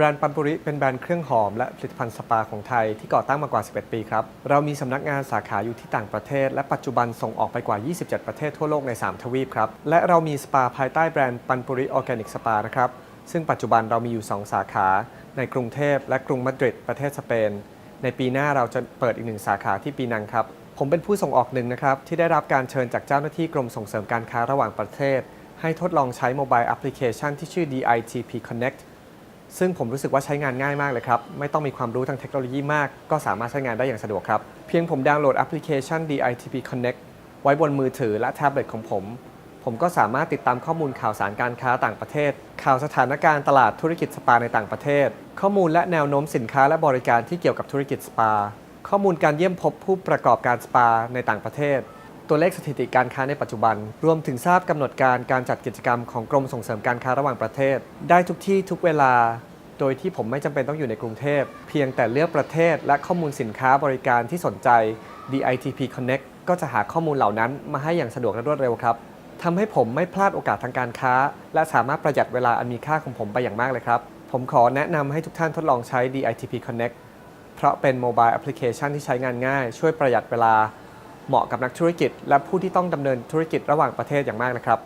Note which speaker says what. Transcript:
Speaker 1: แบรนด์ปันปุริเป็นแบรนด์เครื่องหอมและผลิตภัณฑ์สปาของไทยที่ก่อตั้งมากว่า 11 ปีครับ เรามีสำนักงานสาขาอยู่ที่ต่างประเทศ และปัจจุบันส่งออกไปกว่า 27 ประเทศทั่วโลกใน 3 ทวีปครับ และเรามีสปาภายใต้แบรนด์ปันปุริออร์แกนิกสปานะครับ ซึ่งปัจจุบันเรามีอยู่ 2 สาขา ในกรุงเทพและกรุงมาดริดประเทศสเปน ในปีหน้าเราจะเปิดอีกหนึ่งสาขาที่ปีนังครับ ผมเป็นผู้ส่งออกหนึ่งนะครับที่ได้รับการเชิญจากเจ้าหน้าที่กรมส่งเสริมการค้าระหว่างประเทศ ให้ทดลองใช้โมบายแอปพลิเคชันที่ชื่อ DITP Connect ซึ่งผมรู้สึกว่าใช้งานง่ายมากเลยครับ ไม่ต้องมีความรู้ทางเทคโนโลยีมาก ก็สามารถใช้งานได้อย่างสะดวกครับ เพียงผมดาวน์โหลดแอปพลิเคชัน DITP Connect ไว้บนมือถือและแท็บเล็ตของผม ผมก็สามารถติดตามข้อมูลข่าวสารการค้าต่างประเทศ ข่าวสถานการณ์ตลาดธุรกิจสปาในต่างประเทศ ข้อมูลและแนวโน้มสินค้าและบริการที่เกี่ยวกับธุรกิจสปา ข้อมูลการเยี่ยมพบผู้ประกอบการสปาในต่างประเทศ ตัวเลขสถิติการค้าในปัจจุบัน รวมถึงทราบกำหนดการการจัดกิจกรรมของกรมส่งเสริมการค้าระหว่างประเทศ ได้ทุกที่ทุกเวลา โดยที่ผมไม่จำเป็นต้องอยู่ในกรุงเทพ เพียงแต่เลือกประเทศและข้อมูลสินค้าบริการที่สนใจ DITP Connect ก็จะหาข้อมูลเหล่านั้นมาให้อย่างสะดวกและรวดเร็วครับทำให้ผมไม่พลาดโอกาสทางการค้า และสามารถประหยัดเวลาอันมีค่าของผมไปอย่างมากเลยครับ ผมขอแนะนำให้ทุกท่านทดลองใช้ DITP Connect เพราะเป็นโมบายแอปพลิเคชันที่ใช้งานง่าย ช่วยประหยัดเวลา เหมาะกับนักธุรกิจ และผู้ที่ต้องดำเนินธุรกิจระหว่างประเทศอย่างมากนะครับ